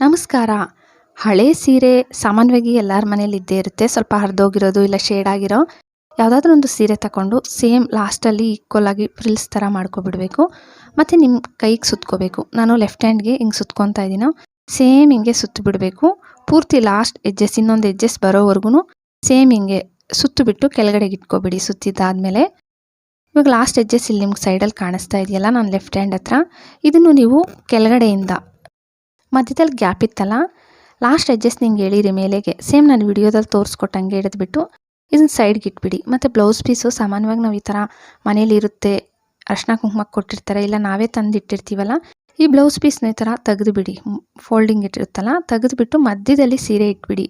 ನಮಸ್ಕಾರ. ಹಳೆ ಸೀರೆ ಸಾಮಾನ್ಯವಾಗಿ ಎಲ್ಲರ ಮನೇಲಿ ಇದ್ದೇ ಇರುತ್ತೆ. ಸ್ವಲ್ಪ ಹರಿದೋಗಿರೋದು ಇಲ್ಲ ಶೇಡ್ ಆಗಿರೋ ಯಾವುದಾದ್ರೂ ಒಂದು ಸೀರೆ ತಗೊಂಡು ಸೇಮ್ ಲಾಸ್ಟಲ್ಲಿ ಈಕ್ವಲ್ ಆಗಿ ಫ್ರಿಲ್ಸ್ ಥರ ಮಾಡ್ಕೊಬಿಡಬೇಕು. ಮತ್ತು ನಿಮ್ಮ ಕೈಗೆ ಸುತ್ಕೋಬೇಕು. ನಾನು ಲೆಫ್ಟ್ ಹ್ಯಾಂಡ್ಗೆ ಹಿಂಗೆ ಸುತ್ಕೊತಾ ಇದ್ದೀನೋ ಸೇಮ್ ಹಿಂಗೆ ಸುತ್ತು ಬಿಡಬೇಕು ಪೂರ್ತಿ ಲಾಸ್ಟ್ ಎಜ್ಜಸ್ ಇನ್ನೊಂದು ಎಜ್ಜಸ್ ಬರೋವರೆಗೂ ಸೇಮ್ ಹಿಂಗೆ ಸುತ್ತು ಬಿಟ್ಟು ಕೆಳಗಡೆಗೆ ಇಟ್ಕೊಬಿಡಿ ಸುತ್ತಿದ್ದಾದಮೇಲೆ. ಇವಾಗ ಲಾಸ್ಟ್ ಎಜ್ಜಸ್ ಇಲ್ಲಿ ನಿಮ್ಗೆ ಸೈಡಲ್ಲಿ ಕಾಣಿಸ್ತಾ ಇದೆಯಲ್ಲ, ನಾನು ಲೆಫ್ಟ್ ಹ್ಯಾಂಡ್ ಹತ್ರ. ಇದನ್ನು ನೀವು ಕೆಳಗಡೆಯಿಂದ ಮಧ್ಯದಲ್ಲಿ ಗ್ಯಾಪ್ ಇತ್ತಲ್ಲ ಲಾಸ್ಟ್ ಅಡ್ಜಸ್ಟ್ ನಿಂಗೆ ಹೇಳಿರಿ ಮೇಲೆಗೆ. ಸೇಮ್ ನಾನು ವಿಡಿಯೋದಲ್ಲಿ ತೋರಿಸ್ಕೊಟ್ಟಂಗೆ ಹಿಡಿದ್ಬಿಟ್ಟು ಇದನ್ನ ಸೈಡ್ಗೆ ಇಟ್ಬಿಡಿ. ಮತ್ತು ಬ್ಲೌಸ್ ಪೀಸು ಸಾಮಾನ್ಯವಾಗಿ ನಾವು ಈ ಥರ ಮನೇಲಿ ಇರುತ್ತೆ ಅರ್ಶಿನ ಕುಂಕುಮ ಕೊಟ್ಟಿರ್ತಾರೆ, ಇಲ್ಲ ನಾವೇ ತಂದು ಇಟ್ಟಿರ್ತೀವಲ್ಲ ಈ ಬ್ಲೌಸ್ ಪೀಸ್ನ ಈ ಥರ ತೆಗೆದುಬಿಡಿ. ಫೋಲ್ಡಿಂಗ್ ಇಟ್ಟಿರುತ್ತಲ್ಲ, ತೆಗೆದುಬಿಟ್ಟು ಮಧ್ಯದಲ್ಲಿ ಸೀರೆ ಇಟ್ಬಿಡಿ.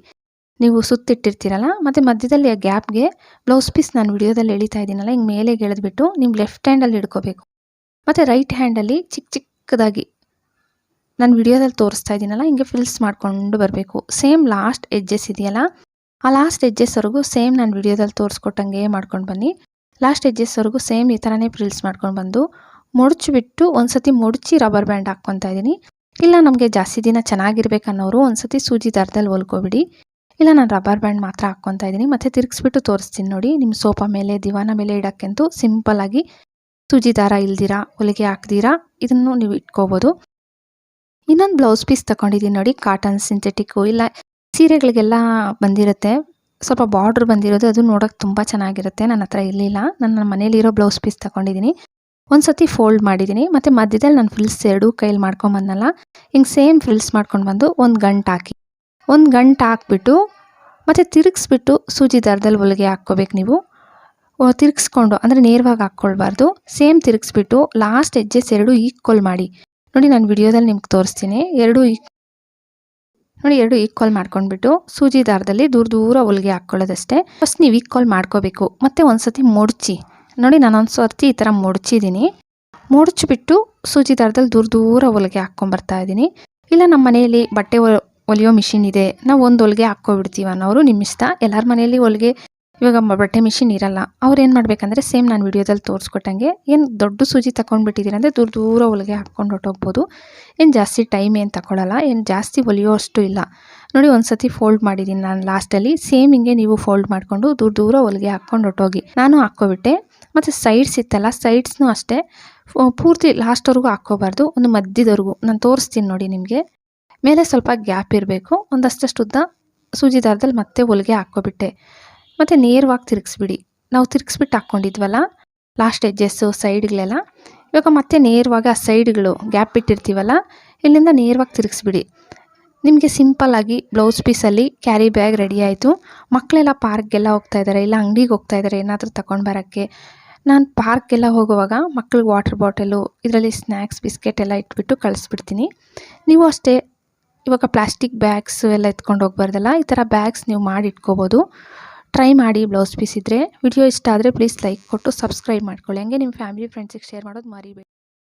ನೀವು ಸುತ್ತಿಟ್ಟಿರ್ತೀರಲ್ಲ, ಮತ್ತು ಮಧ್ಯದಲ್ಲಿ ಆ ಗ್ಯಾಪ್ಗೆ ಬ್ಲೌಸ್ ಪೀಸ್ ನಾನು ವಿಡಿಯೋದಲ್ಲಿ ಎಳಿತಾ ಇದ್ದೀನಲ್ಲ, ಹಿಂಗೆ ಮೇಲೆ ಎಳೆದ್ಬಿಟ್ಟು ನಿಮ್ಮ ಲೆಫ್ಟ್ ಹ್ಯಾಂಡಲ್ಲಿ ಇಡ್ಕೋಬೇಕು ಮತ್ತು ರೈಟ್ ಹ್ಯಾಂಡಲ್ಲಿ ಚಿಕ್ಕ ಚಿಕ್ಕದಾಗಿ ನಾನು ವಿಡಿಯೋದಲ್ಲಿ ತೋರಿಸ್ತಾ ಇದ್ದೀನಲ್ಲ ಹಿಂಗೆ ಫಿಲ್ಸ್ ಮಾಡ್ಕೊಂಡು ಬರಬೇಕು. ಸೇಮ್ ಲಾಸ್ಟ್ ಎಜ್ಜೆಸ್ ಇದೆಯಲ್ಲ, ಆ ಲಾಸ್ಟ್ ಎಡ್ಜಸ್ವರೆಗೂ ಸೇಮ್ ನಾನು ವಿಡಿಯೋದಲ್ಲಿ ತೋರಿಸ್ಕೊಟ್ಟಂಗೆ ಮಾಡ್ಕೊಂಡು ಬನ್ನಿ. ಲಾಸ್ಟ್ ಎಡ್ಜಸ್ವರೆಗೂ ಸೇಮ್ ಈ ಥರನೇ ಫ್ರಿಲ್ಸ್ ಮಾಡ್ಕೊಂಡು ಬಂದು, ಮುಡ್ಚಿಬಿಟ್ಟು ಒಂದು ಸತಿ ಮುಡ್ಚಿ ರಬ್ಬರ್ ಬ್ಯಾಂಡ್ ಹಾಕ್ಕೊತಾ ಇದ್ದೀನಿ ಇಲ್ಲ ನಮಗೆ ಜಾಸ್ತಿ ದಿನ ಚೆನ್ನಾಗಿರ್ಬೇಕನ್ನೋರು ಒಂದು ಸತಿ ಸೂಜಿ ದಾರದಲ್ಲಿ ಹೊಲ್ಕೊಬಿಡಿ. ಇಲ್ಲ ನಾನು ರಬ್ಬರ್ ಬ್ಯಾಂಡ್ ಮಾತ್ರ ಹಾಕ್ಕೊತಾ ಇದ್ದೀನಿ ಮತ್ತು ತಿರುಗಿಸ್ಬಿಟ್ಟು ತೋರಿಸ್ತೀನಿ ನೋಡಿ ನಿಮ್ಮ ಸೋಫಾ ಮೇಲೆ, ದಿವಾನ ಮೇಲೆ ಇಡೋಕ್ಕಂತೂ ಸಿಂಪಲ್ಲಾಗಿ ಸೂಜಿ ದಾರ ಇಲ್ದಿರಾ, ಹೊಲಿಗೆ ಹಾಕ್ದಿರಾ, ಇದನ್ನು ನೀವು ಇಟ್ಕೋಬೋದು. ಇನ್ನೊಂದು ಬ್ಲೌಸ್ ಪೀಸ್ ತಗೊಂಡಿದ್ದೀನಿ ನೋಡಿ ಕಾಟನ್ ಸಿಂಥೆಟಿಕ್ಕು ಇಲ್ಲ, ಸೀರೆಗಳಿಗೆಲ್ಲ ಬಂದಿರುತ್ತೆ. ಸ್ವಲ್ಪ ಬಾರ್ಡ್ರ್ ಬಂದಿರೋದು, ಅದು ನೋಡೋಕೆ ತುಂಬ ಚೆನ್ನಾಗಿರುತ್ತೆ. ನನ್ನ ಹತ್ರ ಇರಲಿಲ್ಲ. ನನ್ನ ಮನೇಲಿರೋ ಬ್ಲೌಸ್ ಪೀಸ್ ತಗೊಂಡಿದ್ದೀನಿ ಒಂದು ಸತಿ ಫೋಲ್ಡ್ ಮಾಡಿದ್ದೀನಿ ಮತ್ತು ಮಧ್ಯದಲ್ಲಿ ನಾನು ಫ್ರಿಲ್ಸ್ ಎರಡೂ ಕೈಲಿ ಮಾಡ್ಕೊಂಬಂದಲ್ಲ ಹಿಂಗೆ ಸೇಮ್ ಫ್ರಿಲ್ಸ್ ಮಾಡ್ಕೊಂಡು ಬಂದು ಒಂದು ಗಂಟು ಹಾಕಿ. ಒಂದು ಗಂಟು ಹಾಕ್ಬಿಟ್ಟು, ಮತ್ತು ತಿರುಗಿಸ್ಬಿಟ್ಟು ಸೂಜಿ ದಾರದಲ್ಲಿ ಹೊಲಿಗೆ ಹಾಕ್ಕೋಬೇಕು ನೀವು. ತಿರುಗಿಸ್ಕೊಂಡು, ಅಂದರೆ ನೇರವಾಗಿ ಹಾಕ್ಕೊಳ್ಬಾರ್ದು. ಸೇಮ್ ತಿರುಗಿಸ್ಬಿಟ್ಟು ಲಾಸ್ಟ್ ಎಜ್ಜೆಸ್ ಎರಡು ಈಕ್ವಲ್ ಮಾಡಿ. ನೋಡಿ, ನಾನು ವಿಡಿಯೋದಲ್ಲಿ ನಿಮ್ಗೆ ತೋರಿಸ್ತೀನಿ. ಎರಡು ನೋಡಿ, ಎರಡು ಈಕ್ವಲ್ ಮಾಡ್ಕೊಂಡ್ಬಿಟ್ಟು ಸೂಜಿ ದಾರದಲ್ಲಿ ದೂರ ದೂರ ಹೊಲಿಗೆ ಹಾಕ್ಕೊಳ್ಳೋದಷ್ಟೇ. ಫಸ್ಟ್ ನೀವು ಈಕ್ವಲ್ ಮಾಡ್ಕೋಬೇಕು. ಮತ್ತು ಒಂದು ಸತಿ ಮುಡ್ಚಿ. ನೋಡಿ, ನಾನು ಸರ್ತಿ ಈ ಥರ ಮುಡ್ಚಿದ್ದೀನಿ. ಮುಡ್ಚಿಬಿಟ್ಟು ಸೂಜಿ ದಾರದಲ್ಲಿ ದೂರ ದೂರ ಹೊಲಿಗೆ ಹಾಕ್ಕೊಂಬರ್ತಾ ಇದ್ದೀನಿ. ಇಲ್ಲ ನಮ್ಮ ಮನೆಯಲ್ಲಿ ಬಟ್ಟೆ ಹೊಲಿಯೋ ಮಿಷಿನ್ ಇದೆ. ನಾವು ಒಂದು ಹೊಲಿಗೆ ಹಾಕ್ಕೊಬಿಡ್ತೀವಿ ಅನ್ನೋರು ನಿಮ್ಮ ಇಷ್ಟ. ಎಲ್ಲರ ಮನೆಯಲ್ಲಿ ಹೊಲಿಗೆ ಇವಾಗ ಬಟ್ಟೆ ಮಿಷಿನ್ ಇರಲ್ಲ. ಅವ್ರು ಏನು ಮಾಡಬೇಕಂದ್ರೆ ಸೇಮ್ ನಾನು ವಿಡಿಯೋದಲ್ಲಿ ತೋರಿಸ್ಕೊಟ್ಟಂಗೆ ಏನು ದೊಡ್ಡ ಸೂಜಿ ತಗೊಂಡ್ಬಿಟ್ಟಿದ್ದೀರಿ ಅಂದರೆ ದೂರ ದೂರ ಹೊಲಿಗೆ ಹಾಕ್ಕೊಂಡು ಹೊಟ್ಟೋಗ್ಬೋದು ಏನು ಜಾಸ್ತಿ ಟೈಮ್ ಏನು ತಗೊಳ್ಳಲ್ಲ ಏನು ಜಾಸ್ತಿ ಹೊಲಿಯೋ ಅಷ್ಟು ಇಲ್ಲ. ನೋಡಿ ಒಂದು ಸತಿ ಫೋಲ್ಡ್ ಮಾಡಿದ್ದೀನಿ ನಾನು ಲಾಸ್ಟಲ್ಲಿ ಸೇಮ್ ಹಿಂಗೆ ನೀವು ಫೋಲ್ಡ್ ಮಾಡಿಕೊಂಡು ದೂರ ದೂರ ಹೊಲಿಗೆ ಹಾಕ್ಕೊಂಡು ಹೊಟ್ಟೋಗಿ ನಾನು ಹಾಕ್ಕೊಬಿಟ್ಟೆ, ಮತ್ತು ಸೈಡ್ಸ್ ಇತ್ತಲ್ಲ ಸೈಡ್ಸ್ನೂ ಅಷ್ಟೇ. ಪೂರ್ತಿ ಲಾಸ್ಟ್ವರೆಗೂ ಹಾಕ್ಕೋಬಾರ್ದು, ಒಂದು ಮಧ್ಯದವರೆಗೂ. ನಾನು ತೋರಿಸ್ತೀನಿ ನೋಡಿ ನಿಮಗೆ. ಮೇಲೆ ಸ್ವಲ್ಪ ಗ್ಯಾಪ್ ಇರಬೇಕು. ಒಂದಷ್ಟಷ್ಟು ಉದ್ದ ಸೂಜಿ ದಾರದಲ್ಲಿ ಮತ್ತೆ ಹೊಲಿಗೆ ಹಾಕ್ಕೊಬಿಟ್ಟೆ. ಮತ್ತು ನೇರವಾಗಿ ತಿರುಗಿಸ್ಬಿಡಿ. ನಾವು ತಿರುಗಿಸ್ಬಿಟ್ಟು ಹಾಕ್ಕೊಂಡಿದ್ವಲ್ಲ ಲಾಸ್ಟ್ ಎಜ್ಜಸ್ಸು ಸೈಡ್ಗಳೆಲ್ಲ ಇವಾಗ ಮತ್ತೆ ನೇರವಾಗಿ ಆ ಸೈಡ್ಗಳು ಗ್ಯಾಪ್ ಇಟ್ಟಿರ್ತೀವಲ್ಲ, ಇಲ್ಲಿಂದ ನೇರವಾಗಿ ತಿರುಗಿಸ್ಬಿಡಿ. ನಿಮಗೆ ಸಿಂಪಲ್ಲಾಗಿ ಬ್ಲೌಸ್ ಪೀಸಲ್ಲಿ ಕ್ಯಾರಿ ಬ್ಯಾಗ್ ರೆಡಿ ಆಯಿತು. ಮಕ್ಕಳೆಲ್ಲ ಪಾರ್ಕ್ಗೆಲ್ಲ ಹೋಗ್ತಾ ಇದ್ದಾರೆ ಇಲ್ಲ ಅಂಗಡಿಗೆ ಹೋಗ್ತಾ ಇದ್ದಾರೆ ಏನಾದರೂ ತಗೊಂಡು ಬರೋಕ್ಕೆ. ನಾನು ಪಾರ್ಕ್ಗೆಲ್ಲ ಹೋಗುವಾಗ ಮಕ್ಳಿಗೆ ವಾಟರ್ ಬಾಟಲು ಇದರಲ್ಲಿ ಸ್ನ್ಯಾಕ್ಸ್ ಬಿಸ್ಕೆಟ್ ಎಲ್ಲ ಇಟ್ಬಿಟ್ಟು ಕಳಿಸ್ಬಿಡ್ತೀನಿ. ನೀವು ಅಷ್ಟೇ ಇವಾಗ ಪ್ಲಾಸ್ಟಿಕ್ ಬ್ಯಾಗ್ಸ್ ಎಲ್ಲ ಎತ್ಕೊಂಡು ಹೋಗ್ಬಾರ್ದಲ್ಲ, ಈ ಥರ ಬ್ಯಾಗ್ಸ್ ನೀವು ಮಾಡಿ ಇಟ್ಕೋಬೋದು. ಟ್ರೈ ಮಾಡಿ ಬ್ಲೌಸ್ ಪೀಸ್ ಇದ್ದರೆ ವಿಡಿಯೋ ಇಷ್ಟ ಆದರೆ ಪ್ಲೀಸ್ ಲೈಕ್ ಕೊಟ್ಟು ಸಬ್ಸ್ಕ್ರೈಬ್ ಮಾಡ್ಕೊಳ್ಳಿ. ಹಂಗೆ ನಿಮ್ಮ ಫ್ಯಾಮಿಲಿ ಫ್ರೆಂಡ್ಸಿಗೆ ಶೇರ್ ಮಾಡೋದು ಮರಿಬೇಡಿ.